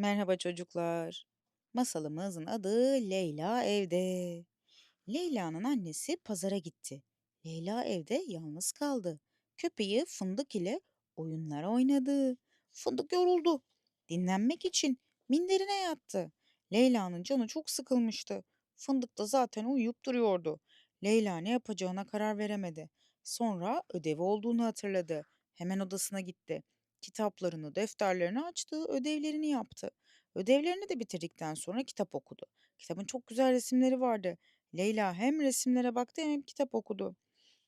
Merhaba çocuklar. Masalımızın adı Leyla Evde. Leyla'nın annesi pazara gitti. Leyla evde yalnız kaldı. Köpeği Fındık ile oyunlar oynadı. Fındık yoruldu. Dinlenmek için minderine yattı. Leyla'nın canı çok sıkılmıştı. Fındık da zaten uyuyup duruyordu. Leyla ne yapacağına karar veremedi. Sonra ödevi olduğunu hatırladı. Hemen odasına gitti. Kitaplarını, defterlerini açtı, ödevlerini yaptı. Ödevlerini de bitirdikten sonra kitap okudu. Kitabın çok güzel resimleri vardı. Leyla hem resimlere baktı hem kitap okudu.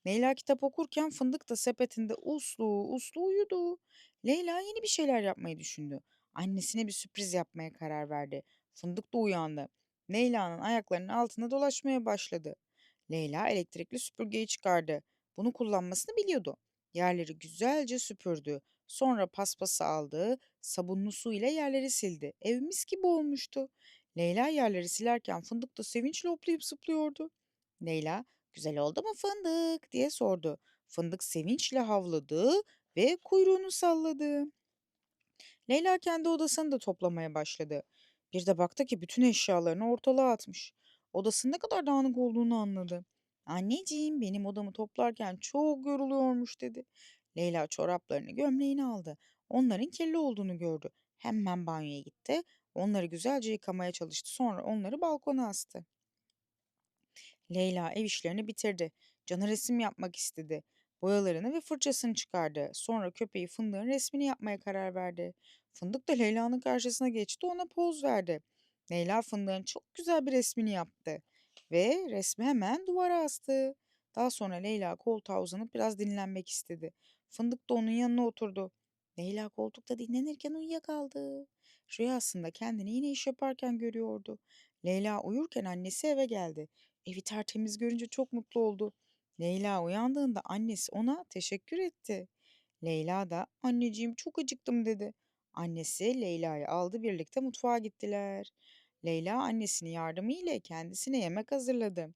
Leyla kitap okurken Fındık da sepetinde uslu uslu uyudu. Leyla yeni bir şeyler yapmayı düşündü. Annesine bir sürpriz yapmaya karar verdi. Fındık da uyandı. Leyla'nın ayaklarının altında dolaşmaya başladı. Leyla elektrikli süpürgeyi çıkardı. Bunu kullanmasını biliyordu. Yerleri güzelce süpürdü. Sonra paspası aldı, sabunlu su ile yerleri sildi. Ev mis gibi olmuştu. Leyla yerleri silerken Fındık da sevinçle hoplayıp zıplıyordu. Leyla, güzel oldu mu Fındık diye sordu. Fındık sevinçle havladı ve kuyruğunu salladı. Leyla kendi odasını da toplamaya başladı. Bir de baktı ki bütün eşyalarını ortalığa atmış. Odasının ne kadar dağınık olduğunu anladı. Anneciğim benim odamı toplarken çok yoruluyormuş dedi. Leyla çoraplarını gömleğini aldı. Onların kirli olduğunu gördü. Hemen banyoya gitti. Onları güzelce yıkamaya çalıştı. Sonra onları balkona astı. Leyla ev işlerini bitirdi. Canı resim yapmak istedi. Boyalarını ve fırçasını çıkardı. Sonra köpeği Fındık'ın resmini yapmaya karar verdi. Fındık da Leyla'nın karşısına geçti, ona poz verdi. Leyla Fındık'ın çok güzel bir resmini yaptı ve resmi hemen duvara astı. Daha sonra Leyla koltuğa uzanıp biraz dinlenmek istedi. Fındık da onun yanına oturdu. Leyla koltukta dinlenirken uyuyakaldı. Rüyasında kendini yine iş yaparken görüyordu. Leyla uyurken annesi eve geldi. Evi tertemiz görünce çok mutlu oldu. Leyla uyandığında annesi ona teşekkür etti. Leyla da anneciğim çok acıktım dedi. Annesi Leyla'yı aldı birlikte mutfağa gittiler. Leyla annesinin yardımıyla kendisine yemek hazırladı.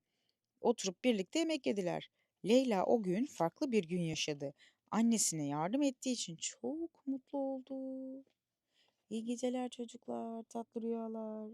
Oturup birlikte yemek yediler. Leyla o gün farklı bir gün yaşadı. Annesine yardım ettiği için çok mutlu oldu. İyi geceler çocuklar, tatlı rüyalar.